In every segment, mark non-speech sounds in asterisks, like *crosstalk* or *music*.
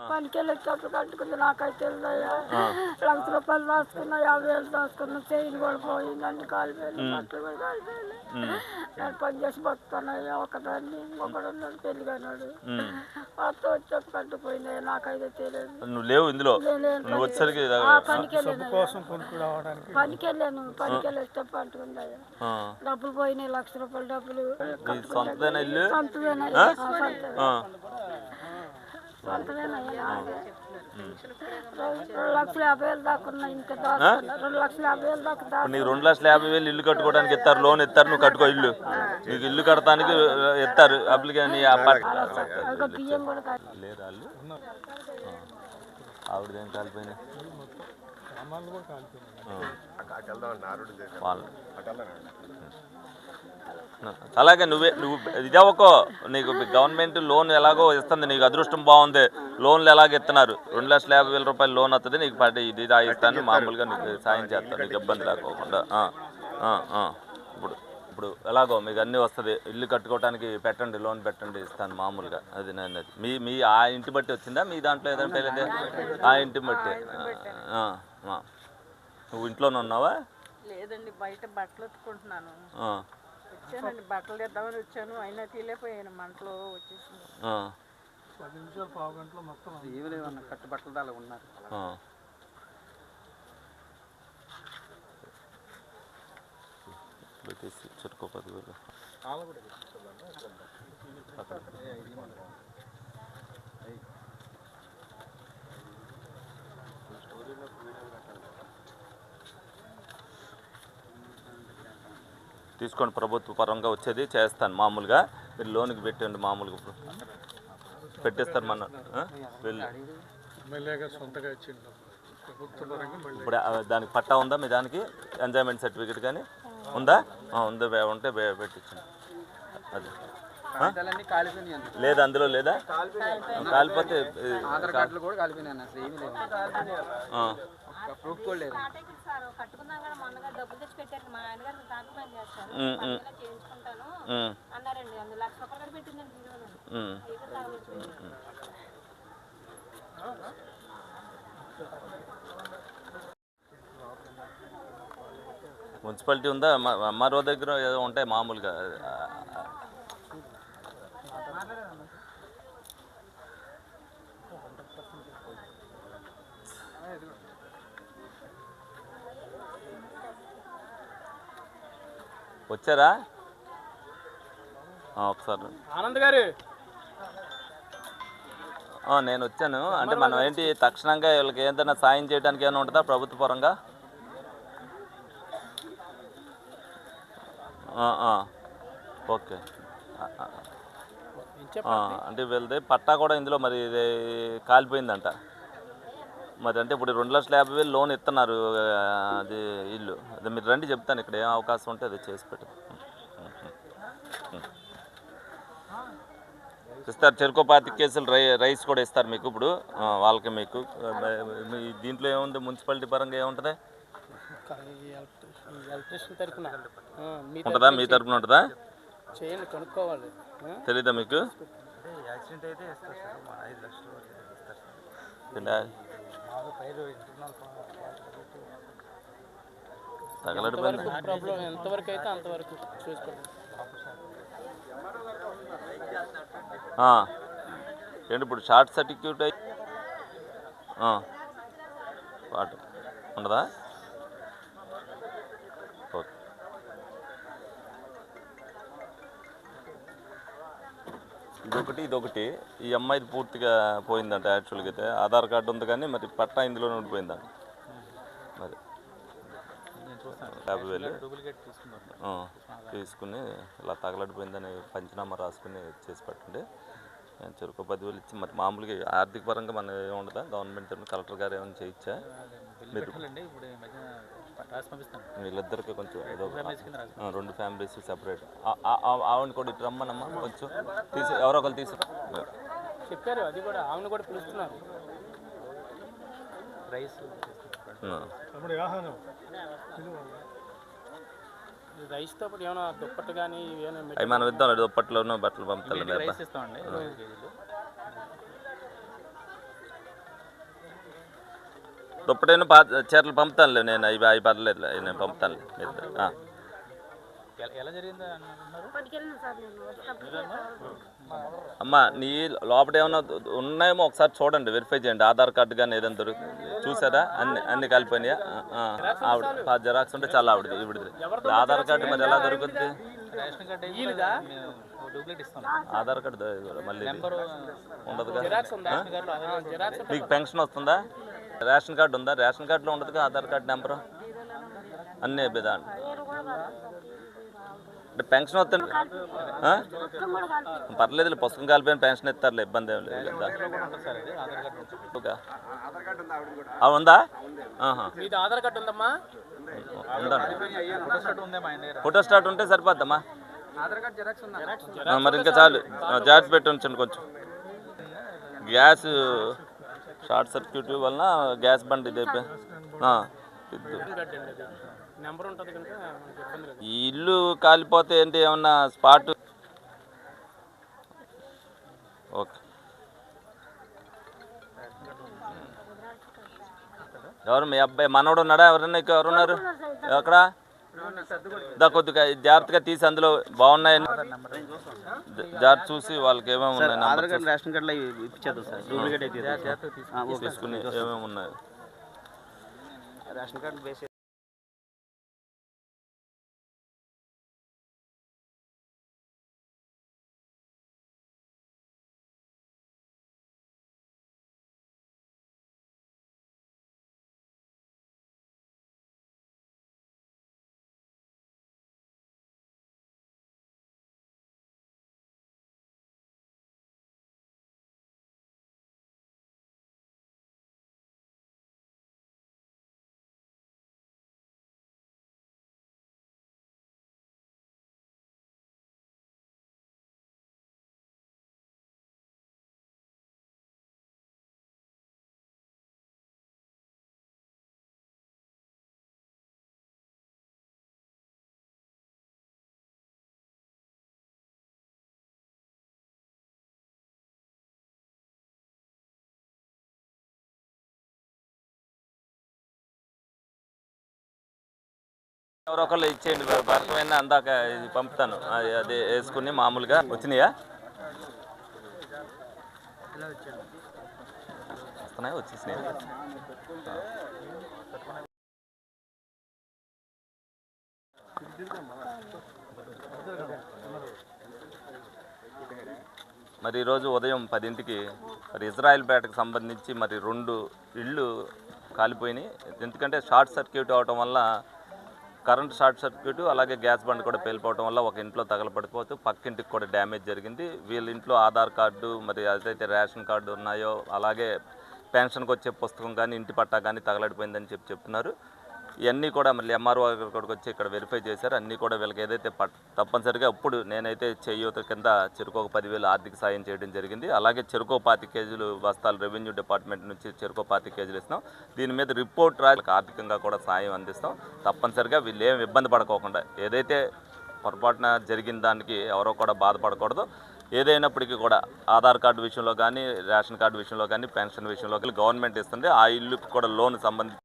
పనికి వెళ్ళేటప్పుడు కట్టుకుంది. నాకైతే తెలియదయ్యా లక్ష రూపాయలు రాసుకున్నా యాభై వేలు రాసుకున్నా చైన్ కూడా పోయింది. అన్ని కాలిపోయింది బట్టలు కూడా కాలిపోయింది నేను పని చేసి బతున్నాయ్యా ఒకదాన్ని ఒకడున్నాడు పెళ్ళి కానాడు అత్త వచ్చాక కట్టుపోయింది నాకైతే తెలియదు. నువ్వు లేవు ఇందులో? నువ్వు ఆ, పనికి వెళ్ళాను. పనికి వెళ్ళాను. పనికి వెళ్ళేటప్పుడు పట్టుకుందయ్యా ఆ. డబ్బులు పోయినాయి లక్ష రూపాయల డబ్బులు సొంతదేనా నీకు రెండు లక్షల యాభై వేలు ఇల్లు కట్టుకోవడానికి ఇస్తారు లోన్ ఇస్తారు నువ్వు కట్టుకో ఇల్లు నీకు ఇల్లు కడతానికి ఇస్తారు అప్లికేషన్ నీ లేరు వాళ్ళు కాలిపోయినాయి వాళ్ళు *laughs* అలాగే నువ్వే నువ్వు ఇదే ఒక నీకు గవర్నమెంట్ లోన్ ఎలాగో ఇస్తుంది నీకు అదృష్టం బాగుంది. లోన్లు ఎలాగ ఇస్తున్నారు రెండు లక్షల యాభై వేల రూపాయలు లోన్ వస్తుంది నీకు పడి ఇది ఇది ఇస్తాను మామూలుగా నీకు సాయం చేస్తాను నీకు ఇబ్బంది లేకోకుండా. ఆ, ఆ, ఆ. ఇప్పుడు ఇప్పుడు ఎలాగో మీకు అన్నీ వస్తుంది ఇల్లు కట్టుకోవడానికి పెట్టండి లోన్ పెట్టండి ఇస్తాను మామూలుగా. అది నేను అది. మీ మీ ఆ ఇంటి బట్టి వచ్చిందా? మీ దాంట్లో ఏదైనా పేరేంటి ఆ ఇంటి బట్టి. నువ్వు ఇంట్లోనే ఉన్నావా? లేదండి బయట బట్టలు ఉతుకుంటున్నాను ఆ, వచ్చానండి బట్టలు తెద్దామని వచ్చాను అయినా తీలేపోయాను మంటలో వచ్చేసింది. ఆ, ఏమన్నా కట్టుబట్టలు దాకా ఉన్నారు. ఆ. పెట్టేసి చెరుకు పదివేలు తీసుకోండి ప్రభుత్వ పరంగా వచ్చేది చేస్తాను మామూలుగా. మీరు లోన్కి పెట్టండి మామూలుగా ఇప్పుడు. పెట్టేస్తారు మన? వెళ్ళి. ఇప్పుడు దానికి పట్టా ఉందా మీ దానికి? ఎంజాయ్మెంట్ సర్టిఫికేట్ కానీ ఉందా? ఆ, ఉందా వే- ఉంటే పెట్టించండి. అది. లేదా అందులో లేదా? కాలిపోతే కట్టుకున్నాం మొన్నగా డబ్బులు తెచ్చి పెట్టారు మా ఆయన గారు చేస్తారు. చేయించుకుంటాను అన్నారండి. అందులో లక్ష రూపాయలు కూడా పెట్టిందండి. మున్సిపాలిటీ ఉందా? మ- మరో దగ్గర ఏదో ఉంటాయి మామూలుగా. వచ్చారా? ఒకసారి. ఆనంద్ గారు. నేను వచ్చాను. అంటే మనం ఏంటి తక్షణంగా వీళ్ళకి ఏదైనా సాయం చేయడానికి ఏమైనా ఉంటుందా ప్రభుత్వ పరంగా. ఓకే. అంటే వీళ్ళది పట్టా కూడా ఇందులో మరి ఇది కాలిపోయిందంట. మరి అంటే ఇప్పుడు రెండు లక్షల యాభై వేలు లోన్ ఇస్తున్నారు అది ఇల్లు. అదే మీరు రండి చెప్తాను ఇక్కడ ఏం అవకాశం ఉంటే అది చేసి పెట్టు. ఇస్తారు చెరుకు పాతి కేసులు రై రైస్ కూడా ఇస్తారు మీకు ఇప్పుడు వాళ్ళకి మీకు. మీ దీంట్లో ఏముంది మున్సిపాలిటీ పరంగా ఏముంటుంది? తరఫున. ఉంటుందా? మీ తరపున ఉంటుందా? తెలీదా మీకు? యాక్సిడెంట్ అయితే తగలడిపోయింది ఎంతవరకు అయితే అంతవరకు చూసుకోండి ఆ. ఏంటి ఇప్పుడు షార్ట్ సర్టిఫిక్యూట్ అయి ఆ. పాటు ఉండదా ఇదొకటి ఇదొకటి. ఈ అమ్మాయిది పూర్తిగా పోయిందంట యాక్చువల్గా అయితే. ఆధార్ కార్డు ఉంది కానీ మరి పట్టా ఇందులోనే ఉండిపోయిందంట మరి యాభై వేలు. తీసుకుని ఇలా తగలడిపోయిందని పంచనామా రాసుకుని చేసి పెట్టండి. నేను చెరుకు పదివేలు ఇచ్చి మరి మామూలుగా ఆర్థిక పరంగా మనం ఏముండదా? గవర్నమెంట్ తరఫున కలెక్టర్ గారు ఏమైనా చేయించా? మీరు వీళ్ళిద్దరికి కొంచెం ఏదో రెండు ఫ్యామిలీస్ సెపరేట్. ఆవిడ కూడా ఇటు రమ్మనమ్మా కొంచెం తీసి ఎవరో ఒకరు తీసి. చెప్పారు అది కూడా ఆమెను కూడా పిలుస్తున్నారు. రైస్. ఆ. రైస్తో పాటు ఏమైనా దుప్పట్టు కానీ ఏమైనా మనం ఇద్దాం దుప్పట్లోనూ బట్టలు పంపుతాను రైస్ ఇస్తామండి. దుప్పటైన పా చీరలు పంపుతానులే నేను అవి అవి పర్లేదు నేను పంపుతానులే మీరు అమ్మ నీ లోపల ఏమైనా ఉన్నాయేమో ఒకసారి చూడండి వెరిఫై చేయండి ఆధార్ కార్డు కానీ ఏదైనా దొరుకుతుంది చూసారా? అన్ని అన్ని కలిపోయినాయా? ఆ, ఆ, ఆవిడ జిరాక్స్ ఉంటే చాలా ఆవిడది ఈవిడది. ఆధార్ కార్డు మరి ఎలా దొరుకుతుంది రేషన్ కార్డు వీలుగా డూప్లికేట్ ఇస్తాం. ఆధార్ కార్డు మళ్ళీ ఉండదు కదా మీకు పెన్షన్ వస్తుందా? రేషన్ కార్డు ఉందా? రేషన్ కార్డులో ఉండదుగా ఆధార్ కార్డు నెంబరు? అన్నీ బిదా అంటే పెన్షన్ వస్తుంది? పర్లేదు పుస్తకం కాలిపోయిన పెన్షన్ ఇస్తారులే ఇబ్బంది ఏం లేదు. కదా. ఆ, ఉందా? ఆధార్ కార్డు ఉందమ్మా. ఫోటో స్టార్ట్ ఉంటే సరిపోద్దమ్మా. మరి ఇంకా చాలు. జాగ్రత్త పెట్టి ఉంచండి కొంచెం. గ్యాస్ షార్ట్ సర్క్యూట్ వలన గ్యాస్ బండి ఇది ఈ ఇల్లు కాలిపోతే ఏంటి? ఏమన్నా స్పాట్ ఓకే. ఎవరు మీ అబ్బాయి? మనవడు ఉన్నాడా? ఎవరన్నా ఎవరున్నారు? ఎక్కడ? దా కొద్దిగా జాగ్రత్తగా తీసి అందులో బాగున్నాయని. జాగ్రత్త చూసి వాళ్ళకి ఏమేమి ఉన్నాయి ఆధార్ నెంబర్ కార్డు రేషన్ కార్డులో ఇప్పించేద్దాం సార్. డూప్లికేట్ అయితే ఆ, ఓకే. తీసుకుని ఏమేమి ఉన్నాయి. రేషన్ కార్డు ఎవరో ఒకళ్ళు ఇచ్చేయండి భర్తమైన అందాక ఇది పంపుతాను. అది అదే వేసుకుని మామూలుగా. వచ్చినాయా? వస్తున్నాయా? వచ్చేసినాయి? మరి ఈరోజు ఉదయం పదింటికి మరి ఇజ్రాయెల్ పేటకు సంబంధించి మరి రెండు ఇళ్ళు కాలిపోయినాయి. ఎందుకంటే షార్ట్ సర్క్యూట్ అవటం వల్ల కరెంట్ షార్ట్ సర్క్యూట్ అలాగే గ్యాస్ బండ్ కూడా పేలిపోవడం వల్ల ఒక ఇంట్లో తగలపడిపోతూ పక్కింటికి కూడా డ్యామేజ్ జరిగింది. వీళ్ళ ఇంట్లో ఆధార్ కార్డు మరి ఏదైతే రేషన్ కార్డు ఉన్నాయో అలాగే పెన్షన్కి వచ్చే పుస్తకం కానీ ఇంటి పట్టా కానీ తగలడిపోయిందని చెప్పి చెప్తున్నారు. ఇవన్నీ కూడా మళ్ళీ ఎంఆర్ఓ ఇక్కడికి వచ్చి ఇక్కడ వెరిఫై చేశారు. అన్నీ కూడా వీళ్ళకి ఏదైతే తప్పనిసరిగా ఇప్పుడు నేనైతే చేయూత కింద చెరుకు ఒక పదివేలు ఆర్థిక సాయం చేయడం జరిగింది. అలాగే చెరుకు పాతి కేజీలు బస్తాలు రెవెన్యూ డిపార్ట్మెంట్ నుంచి చెరుకు పాతి కేజీలు ఇస్తాం దీని మీద రిపోర్ట్ రాసి ఆర్థికంగా కూడా సాయం అందిస్తాం. తప్పనిసరిగా వీళ్ళు ఏం ఇబ్బంది పడుకోకుండా ఏదైతే పొరపాటున జరిగిన దానికి ఎవరో కూడా బాధపడకూడదు. ఏదైనప్పటికీ కూడా ఆధార్ కార్డు విషయంలో కానీ రేషన్ కార్డు విషయంలో కానీ పెన్షన్ విషయంలో కానీ గవర్నమెంట్ ఇస్తుంది. ఆ ఇల్లుకి కూడా లోన్ సంబంధించి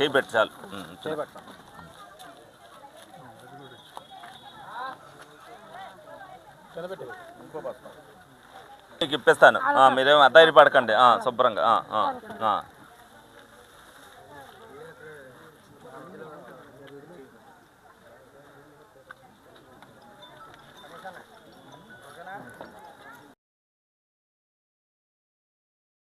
చేయబెట్టి చాలు. మీకు ఇప్పిస్తాను. ఆ, మీరేం అధైర్య పడకండి శుభ్రంగా.